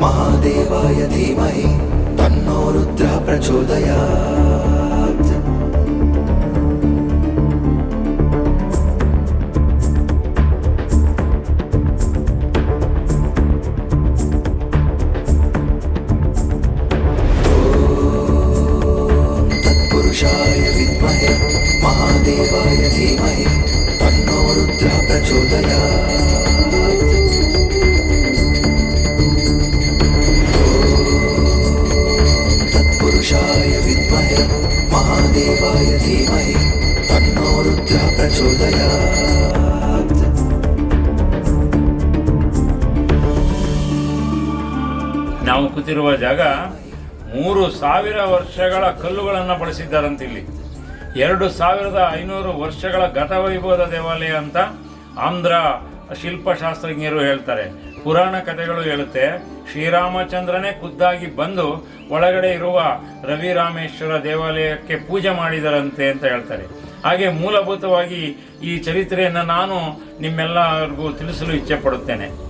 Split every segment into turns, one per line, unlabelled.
మహాదేవాయ ధీమహి తన్నో రుద్ర ప్రచోదయాత్. తత్పురుషాయ విద్మహే మహాదేవాయ ధీమహి.
ನಾವು ಕೂತಿರುವ ಜಾಗ ಮೂರು ಸಾವಿರ ವರ್ಷಗಳ ಕಲ್ಲುಗಳನ್ನು ಬಳಸಿದ್ದಾರಂತೆ ಇಲ್ಲಿ ಎರಡು ಸಾವಿರದ ಐನೂರು ವರ್ಷಗಳ ಗತವೈಭವದ ದೇವಾಲಯ ಅಂತ ಆಂಧ್ರ ಶಿಲ್ಪಶಾಸ್ತ್ರಜ್ಞರು ಹೇಳ್ತಾರೆ. ಪುರಾಣ ಕಥೆಗಳು ಹೇಳುತ್ತೆ. ಶ್ರೀರಾಮಚಂದ್ರನೇ ಖುದ್ದಾಗಿ ಬಂದು ಒಳಗಡೆ ಇರುವ ರವಿರಾಮೇಶ್ವರ ದೇವಾಲಯಕ್ಕೆ ಪೂಜೆ ಮಾಡಿದರಂತೆ ಅಂತ ಹೇಳ್ತಾರೆ. ಹಾಗೆ ಮೂಲಭೂತವಾಗಿ ಈ ಚರಿತ್ರೆಯನ್ನು ನಾನು ನಿಮ್ಮೆಲ್ಲರಿಗೂ ತಿಳಿಸಲು ಇಚ್ಛೆ ಪಡುತ್ತೇನೆ.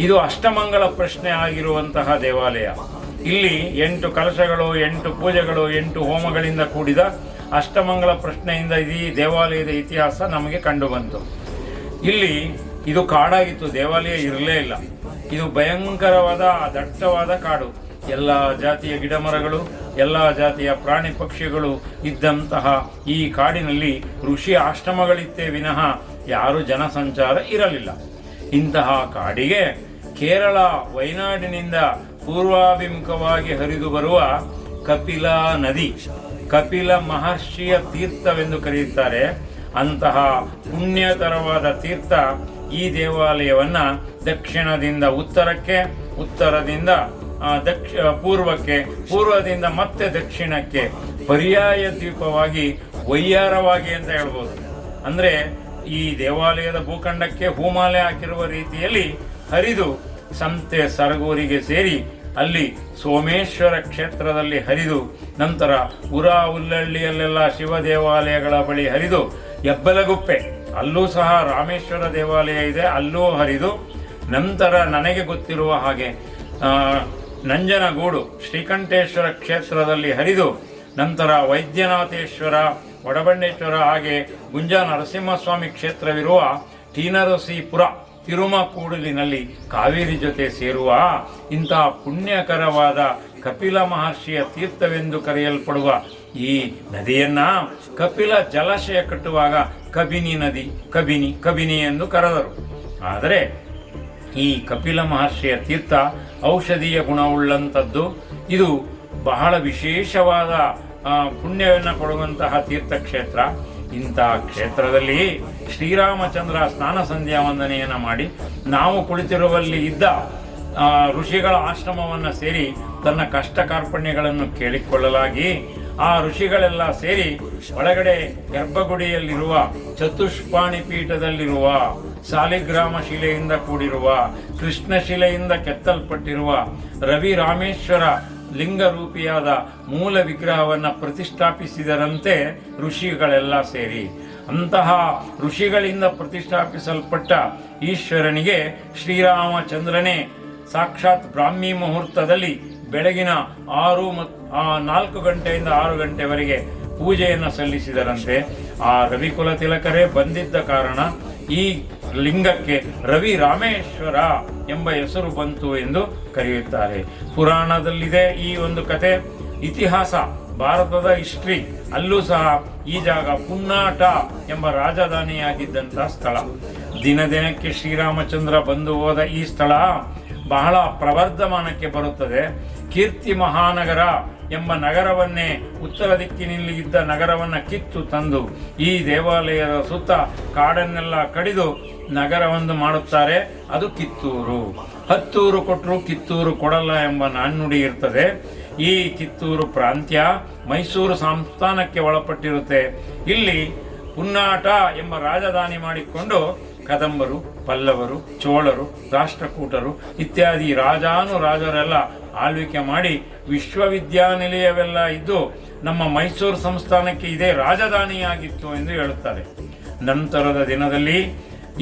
ಇದು ಅಷ್ಟಮಂಗಲ ಪ್ರಶ್ನೆ ಆಗಿರುವಂತಹ ದೇವಾಲಯ. ಇಲ್ಲಿ ಎಂಟು ಕಲಶಗಳು, ಎಂಟು ಪೂಜೆಗಳು, ಎಂಟು ಹೋಮಗಳಿಂದ ಕೂಡಿದ ಅಷ್ಟಮಂಗಲ ಪ್ರಶ್ನೆಯಿಂದ ಈ ದೇವಾಲಯದ ಇತಿಹಾಸ ನಮಗೆ ಕಂಡುಬಂತು. ಇಲ್ಲಿ ಇದು ಕಾಡಾಗಿತ್ತು, ದೇವಾಲಯ ಇರಲೇ ಇಲ್ಲ. ಇದು ಭಯಂಕರವಾದ, ದಟ್ಟವಾದ ಕಾಡು. ಎಲ್ಲ ಜಾತಿಯ ಗಿಡಮರಗಳು, ಎಲ್ಲ ಜಾತಿಯ ಪ್ರಾಣಿ ಪಕ್ಷಿಗಳು ಇದ್ದಂತಹ ಈ ಕಾಡಿನಲ್ಲಿ ಋಷಿ ಆಶ್ರಮಗಳಿತ್ತೇ ವಿನಃ ಯಾರು ಜನಸಂಚಾರ ಇರಲಿಲ್ಲ. ಇಂತಹ ಕಾಡಿಗೆ ಕೇರಳ ವಯನಾಡಿನಿಂದ ಪೂರ್ವಾಭಿಮುಖವಾಗಿ ಹರಿದು ಬರುವ ಕಪಿಲ ನದಿ. ಕಪಿಲ ಮಹರ್ಷಿಯ ತೀರ್ಥವೆಂದು ಕರೆಯುತ್ತಾರೆ. ಅಂತಹ ಪುಣ್ಯತರವಾದ ತೀರ್ಥ ಈ ದೇವಾಲಯವನ್ನ ದಕ್ಷಿಣದಿಂದ ಉತ್ತರಕ್ಕೆ, ಉತ್ತರದಿಂದ ದಕ್ಷ, ಪೂರ್ವಕ್ಕೆ, ಪೂರ್ವದಿಂದ ಮತ್ತೆ ದಕ್ಷಿಣಕ್ಕೆ ಪರ್ಯಾಯ ದ್ವೀಪವಾಗಿ ವೈಯಾರವಾಗಿ ಅಂತ ಹೇಳ್ಬೋದು. ಅಂದ್ರೆ ಈ ದೇವಾಲಯದ ಭೂಖಂಡಕ್ಕೆ ಹೂಮಾಲೆ ಹಾಕಿರುವ ರೀತಿಯಲ್ಲಿ ಹರಿದು ಸಂತೆ ಸರಗೂರಿಗೆ ಸೇರಿ ಅಲ್ಲಿ ಸೋಮೇಶ್ವರ ಕ್ಷೇತ್ರದಲ್ಲಿ ಹರಿದು, ನಂತರ ಉರಾ ಉಲ್ಲಳ್ಳಿಯಲ್ಲೆಲ್ಲ ಶಿವ ದೇವಾಲಯಗಳ ಬಳಿ ಹರಿದು ಹೆಬ್ಬಲಗುಪ್ಪೆ ಅಲ್ಲೂ ಸಹ ರಾಮೇಶ್ವರ ದೇವಾಲಯ ಇದೆ, ಅಲ್ಲೂ ಹರಿದು, ನಂತರ ನನಗೆ ಗೊತ್ತಿರುವ ಹಾಗೆ ನಂಜನಗೂಡು ಶ್ರೀಕಂಠೇಶ್ವರ ಕ್ಷೇತ್ರದಲ್ಲಿ ಹರಿದು, ನಂತರ ವೈದ್ಯನಾಥೇಶ್ವರ, ಒಡಬಣ್ಣೇಶ್ವರ ಹಾಗೆ ಗುಂಜಾ ನರಸಿಂಹಸ್ವಾಮಿ ಕ್ಷೇತ್ರವಿರುವ ಟಿ.ನರಸೀಪುರ ತಿರುಮಕೂಡಲಿನಲ್ಲಿ ಕಾವೇರಿ ಜೊತೆ ಸೇರುವ ಇಂಥ ಪುಣ್ಯಕರವಾದ ಕಪಿಲ ಮಹರ್ಷಿಯ ತೀರ್ಥವೆಂದು ಕರೆಯಲ್ಪಡುವ ಈ ನದಿಯನ್ನ ಕಪಿಲ ಜಲಾಶಯ ಕಟ್ಟುವಾಗ ಕಬಿನಿ ನದಿ, ಕಬಿನಿ ಕಬಿನಿ ಎಂದು ಕರೆದರು. ಆದರೆ ಈ ಕಪಿಲ ಮಹರ್ಷಿಯ ತೀರ್ಥ ಔಷಧೀಯ ಗುಣವುಳ್ಳಂಥದ್ದು, ಇದು ಬಹಳ ವಿಶೇಷವಾದ ಪುಣ್ಯವನ್ನು ಕೊಡುವಂತಹ ತೀರ್ಥಕ್ಷೇತ್ರ. ಇಂತಹ ಕ್ಷೇತ್ರದಲ್ಲಿ ಶ್ರೀರಾಮಚಂದ್ರ ಸ್ನಾನ ಸಂಧ್ಯಾ ವಂದನೆಯನ್ನು ಮಾಡಿ ನಾವು ಕುಳಿತಿರುವಲ್ಲಿ ಇದ್ದ ಋಷಿಗಳ ಆಶ್ರಮವನ್ನು ಸೇರಿ ತನ್ನ ಕಷ್ಟ ಕಾರ್ಪಣ್ಯಗಳನ್ನು ಕೇಳಿಕೊಳ್ಳಲಾಗಿ, ಆ ಋಷಿಗಳೆಲ್ಲ ಸೇರಿ ಒಳಗಡೆ ಗರ್ಭಗುಡಿಯಲ್ಲಿರುವ ಚತುಷ್ಪಾಣಿ ಪೀಠದಲ್ಲಿರುವ ಸಾಲಿಗ್ರಾಮ ಶಿಲೆಯಿಂದ ಕೂಡಿರುವ ಕೃಷ್ಣ ಶಿಲೆಯಿಂದ ಕೆತ್ತಲ್ಪಟ್ಟಿರುವ ರವಿ ರಾಮೇಶ್ವರ ಲಿಂಗರೂಪಿಯಾದ ಮೂಲ ವಿಗ್ರಹವನ್ನು ಪ್ರತಿಷ್ಠಾಪಿಸಿದರಂತೆ ಋಷಿಗಳೆಲ್ಲ ಸೇರಿ. ಅಂತಹ ಋಷಿಗಳಿಂದ ಪ್ರತಿಷ್ಠಾಪಿಸಲ್ಪಟ್ಟ ಈಶ್ವರನಿಗೆ ಶ್ರೀರಾಮಚಂದ್ರನೇ ಸಾಕ್ಷಾತ್ ಬ್ರಾಹ್ಮಿ ಮುಹೂರ್ತದಲ್ಲಿ ಬೆಳಗಿನ ಆರು ಮತ್ತು ನಾಲ್ಕು ಗಂಟೆಯಿಂದ ಆರು ಗಂಟೆವರೆಗೆ ಪೂಜೆಯನ್ನು ಸಲ್ಲಿಸಿದರಂತೆ. ಆ ರವಿಕುಲ ತಿಲಕರೇ ಬಂದಿದ್ದ ಕಾರಣ ಈ ಲಿಂಗಕ್ಕೆ ರವಿ ರಾಮೇಶ್ವರ ಎಂಬ ಹೆಸರು ಬಂತು ಎಂದು ಕರೆಯುತ್ತಾರೆ. ಪುರಾಣದಲ್ಲಿದೆ ಈ ಒಂದು ಕತೆ. ಇತಿಹಾಸ, ಭಾರತದ ಹಿಸ್ಟ್ರಿ, ಅಲ್ಲೂ ಸಹ ಈ ಜಾಗ ಪುನ್ನಾಟ ಎಂಬ ರಾಜಧಾನಿಯಾಗಿದ್ದಂಥ ಸ್ಥಳ. ದಿನ ದಿನಕ್ಕೆ ಶ್ರೀರಾಮಚಂದ್ರ ಬಂದು ಹೋದ ಈ ಸ್ಥಳ ಬಹಳ ಪ್ರವರ್ಧಮಾನಕ್ಕೆ ಬರುತ್ತದೆ. ಕೀರ್ತಿ ಮಹಾನಗರ ಎಂಬ ನಗರವನ್ನೇ ಉತ್ತರ ದಿಕ್ಕಿನಲ್ಲಿ ಇದ್ದ ನಗರವನ್ನು ಕಿತ್ತು ತಂದು ಈ ದೇವಾಲಯದ ಸುತ್ತ ಕಾಡನ್ನೆಲ್ಲ ಕಡಿದು ನಗರವನ್ನು ಮಾಡುತ್ತಾರೆ. ಅದು ಕಿತ್ತೂರು. ಹತ್ತೂರು ಕೊಟ್ಟರು ಕಿತ್ತೂರು ಕೊಡಲ್ಲ ಎಂಬ ನಾಣ್ಣುಡಿ ಇರ್ತದೆ. ಈ ಕಿತ್ತೂರು ಪ್ರಾಂತ್ಯ ಮೈಸೂರು ಸಂಸ್ಥಾನಕ್ಕೆ ಒಳಪಟ್ಟಿರುತ್ತೆ. ಇಲ್ಲಿ ಪುನ್ನಾಟ ಎಂಬ ರಾಜಧಾನಿ ಮಾಡಿಕೊಂಡು ಕದಂಬರು, ಪಲ್ಲವರು, ಚೋಳರು, ರಾಷ್ಟ್ರಕೂಟರು ಇತ್ಯಾದಿ ರಾಜಾನು ರಾಜರೆಲ್ಲ ಆಳ್ವಿಕೆ ಮಾಡಿ ವಿಶ್ವವಿದ್ಯಾನಿಲಯವೆಲ್ಲ ಇದ್ದು ನಮ್ಮ ಮೈಸೂರು ಸಂಸ್ಥಾನಕ್ಕೆ ಇದೇ ರಾಜಧಾನಿಯಾಗಿತ್ತು ಎಂದು ಹೇಳುತ್ತಾರೆ. ನಂತರದ ದಿನದಲ್ಲಿ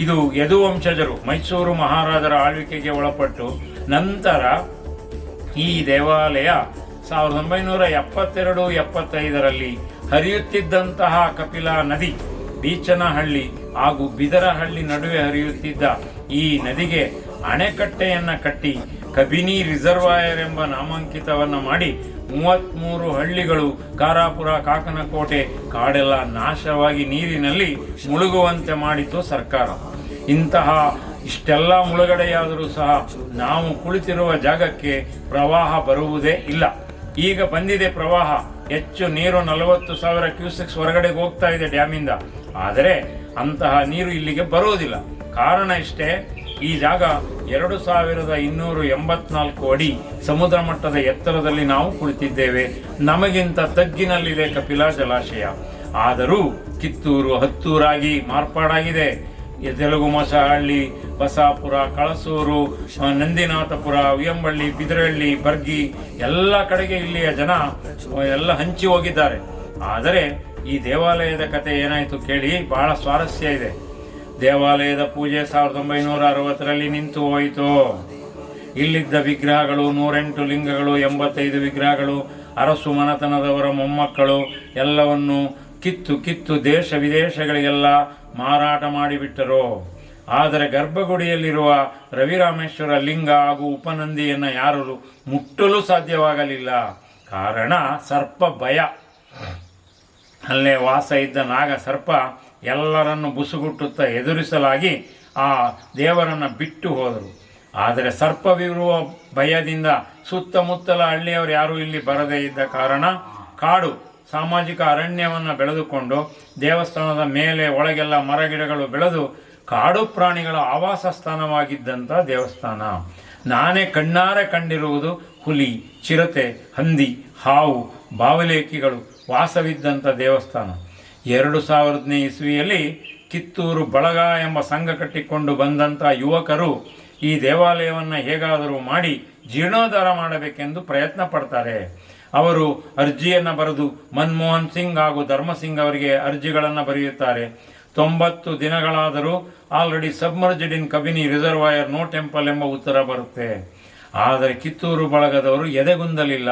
ಇದು ಯದುವಂಶಜರು, ಮೈಸೂರು ಮಹಾರಾಜರ ಆಳ್ವಿಕೆಗೆ ಒಳಪಟ್ಟು ನಂತರ ಈ ದೇವಾಲಯ ಸಾವಿರದ ಒಂಬೈನೂರ ಎಪ್ಪತ್ತೆರಡು ಎಪ್ಪತ್ತೈದರಲ್ಲಿ ಹರಿಯುತ್ತಿದ್ದಂತಹ ಕಪಿಲಾ ನದಿ ಬೀಚನಹಳ್ಳಿ ಹಾಗೂ ಬಿದರಹಳ್ಳಿ ನಡುವೆ ಹರಿಯುತ್ತಿದ್ದ ಈ ನದಿಗೆ ಅಣೆಕಟ್ಟೆಯನ್ನು ಕಟ್ಟಿ ಕಬಿನಿ ರಿಸರ್ವಾಯರ್ ಎಂಬ ನಾಮಾಂಕಿತವನ್ನು ಮಾಡಿ ಮೂವತ್ತ್ಮೂರು ಹಳ್ಳಿಗಳು ಕಾರಾಪುರ ಕಾಕನಕೋಟೆ ಕಾಡೆಲ್ಲ ನಾಶವಾಗಿ ನೀರಿನಲ್ಲಿ ಮುಳುಗುವಂತೆ ಮಾಡಿತು ಸರ್ಕಾರ. ಇಂತಹ ಇಷ್ಟೆಲ್ಲ ಮುಳುಗಡೆಯಾದರೂ ಸಹ ನಾವು ಕುಳಿತಿರುವ ಜಾಗಕ್ಕೆ ಪ್ರವಾಹ ಬರುವುದೇ ಇಲ್ಲ. ಈಗ ಬಂದಿದೆ ಪ್ರವಾಹ. ಹೆಚ್ಚು ನೀರು ನಲವತ್ತು ಸಾವಿರ ಕ್ಯೂಸೆಕ್ಸ್ ಹೊರಗಡೆ ಹೋಗ್ತಾ ಇದೆ ಡ್ಯಾಮಿಂದ. ಆದರೆ ಅಂತಹ ನೀರು ಇಲ್ಲಿಗೆ ಬರೋದಿಲ್ಲ. ಕಾರಣ ಇಷ್ಟೇ ಈ ಜಾಗ ಎರಡು ಸಾವಿರದ ಇನ್ನೂರು ಎಂಬತ್ನಾಲ್ಕು ಅಡಿ ಸಮುದ್ರ ಮಟ್ಟದ ಎತ್ತರದಲ್ಲಿ ನಾವು ಕುಳಿತಿದ್ದೇವೆ. ನಮಗಿಂತ ತಗ್ಗಿನಲ್ಲಿದೆ ಕಪಿಲಾ ಜಲಾಶಯ. ಆದರೂ ಕಿತ್ತೂರು ಹತ್ತೂರಾಗಿ ಮಾರ್ಪಾಡಾಗಿದೆ. ತೆಲುಗು ಮಸಹಳ್ಳಿ, ಬಸಾಪುರ, ಕಳಸೂರು, ನಂದಿನಾಥಪುರ ಉಯ್ಯಂಬಳ್ಳಿ ಬಿದರಹಳ್ಳಿ, ಬರ್ಗಿ ಎಲ್ಲ ಕಡೆಗೆ ಇಲ್ಲಿಯ ಜನ ಎಲ್ಲ ಹಂಚಿ ಹೋಗಿದ್ದಾರೆ. ಆದರೆ ಈ ದೇವಾಲಯದ ಕತೆ ಏನಾಯಿತು ಕೇಳಿ ಬಹಳ ಸ್ವಾರಸ್ಯ ಇದೆ. ದೇವಾಲಯದ ಪೂಜೆ ಸಾವಿರದ ಒಂಬೈನೂರ ಅರವತ್ತರಲ್ಲಿ ನಿಂತು ಹೋಯಿತು. ಇಲ್ಲಿದ್ದ ವಿಗ್ರಹಗಳು, ನೂರೆಂಟು ಲಿಂಗಗಳು, ಎಂಬತ್ತೈದು ವಿಗ್ರಹಗಳು, ಅರಸು ಮನತನದವರ ಮೊಮ್ಮಕ್ಕಳು, ಎಲ್ಲವನ್ನು ಕಿತ್ತು ಕಿತ್ತು ದೇಶ ವಿದೇಶಗಳಿಗೆಲ್ಲ ಮಾರಾಟ ಮಾಡಿಬಿಟ್ಟರು. ಆದರೆ ಗರ್ಭಗುಡಿಯಲ್ಲಿರುವ ರವಿರಾಮೇಶ್ವರ ಲಿಂಗ ಹಾಗೂ ಉಪನಂದಿಯನ್ನು ಯಾರು ಮುಟ್ಟಲು ಸಾಧ್ಯವಾಗಲಿಲ್ಲ. ಕಾರಣ ಸರ್ಪ ಭಯ. ಅಲ್ಲೇ ವಾಸ ಇದ್ದ ನಾಗ ಸರ್ಪ ಎಲ್ಲರನ್ನು ಬುಸುಗುಟ್ಟುತ್ತಾ ಎದುರಿಸಲಾಗಿ ಆ ದೇವರನ್ನು ಬಿಟ್ಟು ಹೋದರು. ಆದರೆ ಸರ್ಪವಿರುವ ಭಯದಿಂದ ಸುತ್ತಮುತ್ತಲ ಹಳ್ಳಿಯವರು ಯಾರೂ ಇಲ್ಲಿ ಬರದೇ ಇದ್ದ ಕಾರಣ ಕಾಡು ಸಾಮಾಜಿಕ ಅರಣ್ಯವನ್ನು ಬೆಳೆದುಕೊಂಡು ದೇವಸ್ಥಾನದ ಮೇಲೆ ಒಳಗೆಲ್ಲ ಮರಗಿಡಗಳು ಬೆಳೆದು ಕಾಡು ಪ್ರಾಣಿಗಳ ಆವಾಸ ಸ್ಥಾನವಾಗಿದ್ದಂಥ ದೇವಸ್ಥಾನ. ನಾನೇ ಕಣ್ಣಾರೆ ಕಂಡಿರುವುದು ಹುಲಿ, ಚಿರತೆ, ಹಂದಿ, ಹಾವು, ಬಾವಲೇಕಿಗಳು ವಾಸವಿದ್ದಂಥ ದೇವಸ್ಥಾನ. ಎರಡು ಸಾವಿರದನೇ ಇಸ್ವಿಯಲ್ಲಿ ಕಿತ್ತೂರು ಬಳಗ ಎಂಬ ಸಂಘ ಕಟ್ಟಿಕೊಂಡು ಬಂದಂಥ ಯುವಕರು ಈ ದೇವಾಲಯವನ್ನು ಹೇಗಾದರೂ ಮಾಡಿ ಜೀರ್ಣೋದ್ಧಾರ ಮಾಡಬೇಕೆಂದು ಪ್ರಯತ್ನ ಪಡ್ತಾರೆ. ಅವರು ಅರ್ಜಿಯನ್ನು ಬರೆದು ಮನಮೋಹನ್ ಸಿಂಗ್ ಹಾಗೂ ಧರ್ಮಸಿಂಗ್ ಅವರಿಗೆ ಅರ್ಜಿಗಳನ್ನು ಬರೆಯುತ್ತಾರೆ. ತೊಂಬತ್ತು ದಿನಗಳಾದರೂ already submerged in Kabini reservoir no temple ಎಂಬ ಉತ್ತರ ಬರುತ್ತೆ. ಆದರೆ ಕಿತ್ತೂರು ಬಳಗದವರು ಎದೆಗುಂದಲಿಲ್ಲ.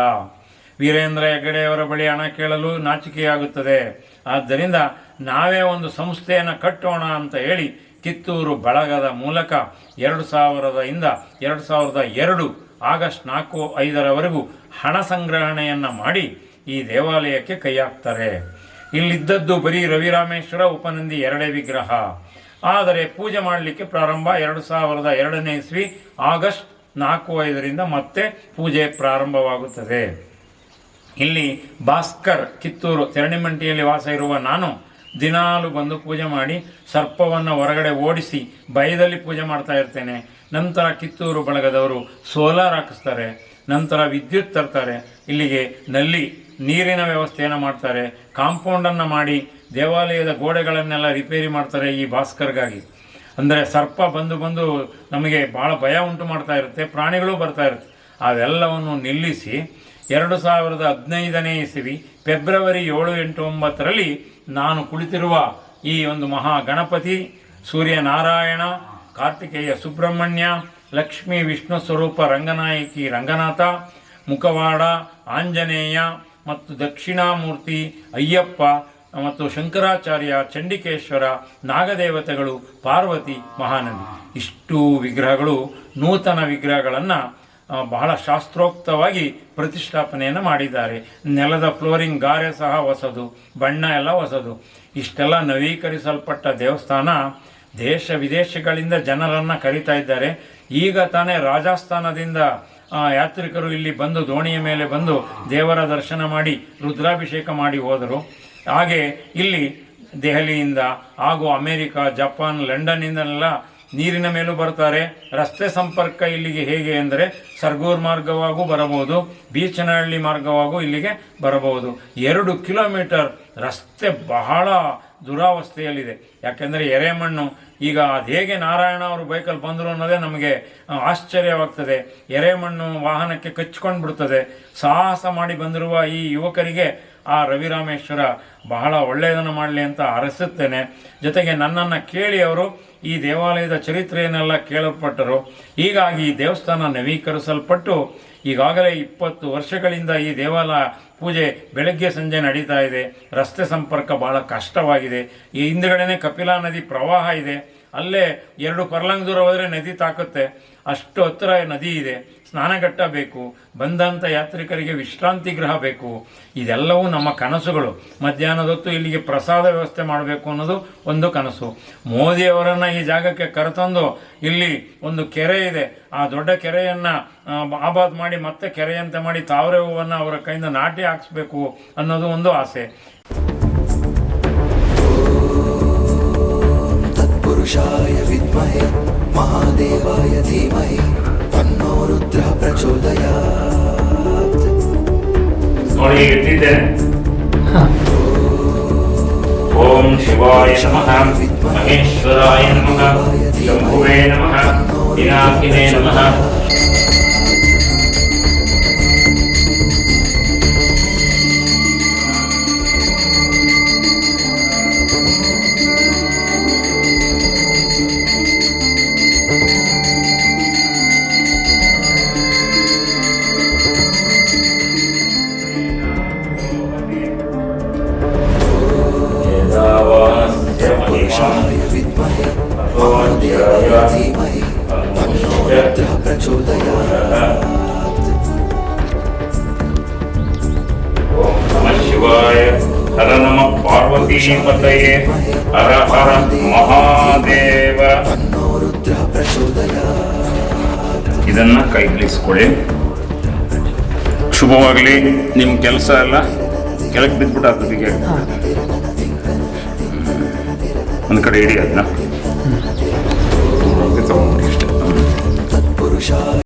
ವೀರೇಂದ್ರ ಹೆಗ್ಗಡೆಯವರ ಬಳಿ ಹಣ ಕೇಳಲು ನಾಚಿಕೆಯಾಗುತ್ತದೆ. ಆದ್ದರಿಂದ ನಾವೇ ಒಂದು ಸಂಸ್ಥೆಯನ್ನು ಕಟ್ಟೋಣ ಅಂತ ಹೇಳಿ ಕಿತ್ತೂರು ಬಳಗದ ಮೂಲಕ ಎರಡು ಸಾವಿರದ ಇಂದ ಎರಡು ಸಾವಿರದ ಎರಡು ಆಗಸ್ಟ್ ನಾಲ್ಕು ಐದರವರೆಗೂ ಹಣ ಸಂಗ್ರಹಣೆಯನ್ನು ಮಾಡಿ ಈ ದೇವಾಲಯಕ್ಕೆ ಕೈ ಹಾಕ್ತಾರೆ. ಇಲ್ಲಿದ್ದದ್ದು ಬರೀ ರವಿರಾಮೇಶ್ವರ ಉಪನಂದಿ ಎರಡೇ ವಿಗ್ರಹ. ಆದರೆ ಪೂಜೆ ಮಾಡಲಿಕ್ಕೆ ಪ್ರಾರಂಭ ಎರಡು ಸಾವಿರದ ಎರಡನೇ ಇಸ್ವಿ ಆಗಸ್ಟ್ ನಾಲ್ಕು ಐದರಿಂದ ಮತ್ತೆ ಪೂಜೆ ಪ್ರಾರಂಭವಾಗುತ್ತದೆ. ಇಲ್ಲಿ ಭಾಸ್ಕರ್ ಕಿತ್ತೂರು ತೆರಣಿಮಂಟಿಯಲ್ಲಿ ವಾಸ ಇರುವ ನಾನು ದಿನಾಲು ಬಂದು ಪೂಜೆ ಮಾಡಿ ಸರ್ಪವನ್ನು ಹೊರಗಡೆ ಓಡಿಸಿ ಭಯದಲ್ಲಿ ಪೂಜೆ ಮಾಡ್ತಾ ಇರ್ತೇನೆ. ನಂತರ ಕಿತ್ತೂರು ಬಳಗದವರು ಸೋಲಾರ್ ಹಾಕಿಸ್ತಾರೆ. ನಂತರ ವಿದ್ಯುತ್ ತರ್ತಾರೆ. ಇಲ್ಲಿಗೆ ನಲ್ಲಿ ನೀರಿನ ವ್ಯವಸ್ಥೆಯನ್ನು ಮಾಡ್ತಾರೆ. ಕಾಂಪೌಂಡನ್ನು ಮಾಡಿ ದೇವಾಲಯದ ಗೋಡೆಗಳನ್ನೆಲ್ಲ ರಿಪೇರಿ ಮಾಡ್ತಾರೆ ಈ ಭಾಸ್ಕರ್ಗಾಗಿ. ಅಂದರೆ ಸರ್ಪ ಬಂದು ಬಂದು ನಮಗೆ ಭಾಳ ಭಯ ಉಂಟು ಮಾಡ್ತಾ ಇರುತ್ತೆ, ಪ್ರಾಣಿಗಳು ಬರ್ತಾ ಇರುತ್ತೆ. ಅವೆಲ್ಲವನ್ನು ನಿಲ್ಲಿಸಿ ಎರಡು ಸಾವಿರದ ಹದಿನೈದನೇ ಇಸವಿ ಫೆಬ್ರವರಿ ಏಳು ಎಂಟು ಒಂಬತ್ತರಲ್ಲಿ ನಾನು ಕುಳಿತಿರುವ ಈ ಒಂದು ಮಹಾ ಗಣಪತಿ ಸೂರ್ಯನಾರಾಯಣ, ಕಾರ್ತಿಕೇಯ ಸುಬ್ರಹ್ಮಣ್ಯ, ಲಕ್ಷ್ಮೀ ವಿಷ್ಣು ಸ್ವರೂಪ ರಂಗನಾಯಕಿ ರಂಗನಾಥ, ಮುಖವಾಡ ಆಂಜನೇಯ ಮತ್ತು ದಕ್ಷಿಣಾಮೂರ್ತಿ ಅಯ್ಯಪ್ಪ ಮತ್ತು ಶಂಕರಾಚಾರ್ಯ ಚಂಡಿಕೇಶ್ವರ ನಾಗದೇವತೆಗಳು ಪಾರ್ವತಿ ಮಹಾನದಿ. ಇಷ್ಟು ವಿಗ್ರಹಗಳು ನೂತನ ವಿಗ್ರಹಗಳನ್ನು ಬಹಳ ಶಾಸ್ತ್ರೋಕ್ತವಾಗಿ ಪ್ರತಿಷ್ಠಾಪನೆಯನ್ನು ಮಾಡಿದ್ದಾರೆ. ನೆಲದ ಫ್ಲೋರಿಂಗ್ ಗಾರೆ ಸಹ ಹೊಸದು, ಬಣ್ಣ ಎಲ್ಲ ಹೊಸದು. ಇಷ್ಟೆಲ್ಲ ನವೀಕರಿಸಲ್ಪಟ್ಟ ದೇವಸ್ಥಾನ ದೇಶ ವಿದೇಶಗಳಿಂದ ಜನರನ್ನು ಕರೀತಾ ಇದ್ದಾರೆ. ಈಗ ತಾನೇ ರಾಜಸ್ಥಾನದಿಂದ ಯಾತ್ರಿಕರು ಇಲ್ಲಿ ಬಂದು ದೋಣಿಯ ಮೇಲೆ ಬಂದು ದೇವರ ದರ್ಶನ ಮಾಡಿ, ರುದ್ರಾಭಿಷೇಕ ಮಾಡಿ ಹೋದರು. ಹಾಗೆ ಇಲ್ಲಿ ದೆಹಲಿಯಿಂದ ಹಾಗೂ ಅಮೇರಿಕಾ, ಜಪಾನ್ ಲಂಡನ್ನಿಂದೆಲ್ಲ ನೀರಿನ ಮೇಲೂ ಬರ್ತಾರೆ ರಸ್ತೆ ಸಂಪರ್ಕ ಇಲ್ಲಿಗೆ ಹೇಗೆ ಅಂದರೆ ಸರ್ಗೂರ್ ಮಾರ್ಗವಾಗೂ ಬರಬಹುದು, ಬೀಚನಹಳ್ಳಿ ಮಾರ್ಗವಾಗೂ ಇಲ್ಲಿಗೆ ಬರಬಹುದು. ಎರಡು ಕಿಲೋಮೀಟರ್ ರಸ್ತೆ ಬಹಳ ದುರಾವಸ್ಥೆಯಲ್ಲಿದೆ. ಯಾಕೆಂದರೆ ಎರೆಮಣ್ಣು, ಈಗ ಅದು ಹೇಗೆ ನಾರಾಯಣ ಅವರು ಬೈಕಲ್ಲಿ ಬಂದರು ಅನ್ನೋದೇ ನಮಗೆ ಆಶ್ಚರ್ಯವಾಗ್ತದೆ. ಎರೆಮಣ್ಣು ವಾಹನಕ್ಕೆ ಕಚ್ಕೊಂಡು ಬಿಡ್ತದೆ. ಸಾಹಸ ಮಾಡಿ ಬಂದಿರುವ ಈ ಯುವಕರಿಗೆ, ಆ ರವಿರಾಮೇಶ್ವರ ಬಹಳ ಒಳ್ಳೆಯದನ್ನು ಮಾಡಲಿ ಅಂತ ಅರಸುತ್ತೇನೆ. ಜೊತೆಗೆ ನನ್ನನ್ನು ಕೇಳಿ ಅವರು ಈ ದೇವಾಲಯದ ಚರಿತ್ರೆಯನ್ನೆಲ್ಲ ಕೇಳಲ್ಪಟ್ಟರು. ಹೀಗಾಗಿ ಈ ದೇವಸ್ಥಾನ ನವೀಕರಿಸಲ್ಪಟ್ಟು ಈಗಾಗಲೇ ಇಪ್ಪತ್ತು ವರ್ಷಗಳಿಂದ ಈ ದೇವಾಲಯ ಪೂಜೆ ಬೆಳಗ್ಗೆ ಸಂಜೆ ನಡೀತಾ ಇದೆ. ರಸ್ತೆ ಸಂಪರ್ಕ ಬಹಳ ಕಷ್ಟವಾಗಿದೆ. ಈ ಹಿಂದ್ಗಡೆನೆ ಕಪಿಲಾ ನದಿ ಪ್ರವಾಹ ಇದೆ. ಅಲ್ಲೇ ಎರಡು ಪರ್ಲಾಂಗ್ ದೂರ ಹೋದರೆ ನದಿ ತಾಕುತ್ತೆ. ಅಷ್ಟು ಹತ್ತಿರ ನದಿ ಇದೆ. ಸ್ನಾನಘಟ್ಟ ಬೇಕು ಬಂದಂಥ ಯಾತ್ರಿಕರಿಗೆ ವಿಶ್ರಾಂತಿ ಗೃಹ ಬೇಕು, ಇದೆಲ್ಲವೂ ನಮ್ಮ ಕನಸುಗಳು. ಮಧ್ಯಾಹ್ನದೊತ್ತು ಇಲ್ಲಿಗೆ ಪ್ರಸಾದ ವ್ಯವಸ್ಥೆ ಮಾಡಬೇಕು ಅನ್ನೋದು ಒಂದು ಕನಸು. ಮೋದಿಯವರನ್ನು ಈ ಜಾಗಕ್ಕೆ ಕರೆತಂದು ಇಲ್ಲಿ ಒಂದು ಕೆರೆ ಇದೆ. ಆ ದೊಡ್ಡ ಕೆರೆಯನ್ನು ಆಬಾದ್ ಮಾಡಿ ಮತ್ತೆ ಕೆರೆಯಂತೆ ಮಾಡಿ ತಾವರೆ ಹೂವನ್ನು ಅವರ ಕೈಯಿಂದ ನಾಟಿ ಹಾಕಿಸ್ಬೇಕು ಅನ್ನೋದು ಒಂದು ಆಸೆ.
ತತ್ಪುರುಷಾಯ ವಿದ್ಮಹೆ ಮಹಾದೇವಾಯ ಧೀಮಹಿ. रुद्र
प्रचोदया
हाँ। ओम शिवाय नमः। महेश्वराय नमः। शंभुवे
नमः। नमः। ಶ್ರೀಮತಯೇ ಹರ ಹರ ಮಹಾದೇವ. ಇದನ್ನ ಕೈಗಲಿಸ್ಕೊಳ್ಳಿ ಶುಭವಾಗಲಿ ನಿಮ್ಮ ಕೆಲಸ ಎಲ್ಲ ಕೆಳಗೆ ಬಿದ್ದುಬಿಟ್ಟು ಅದ್ರ ಬಗ್ಗೆ ಒಂದು ಕಡೆ ಇಡಿ ಅದನ್ನ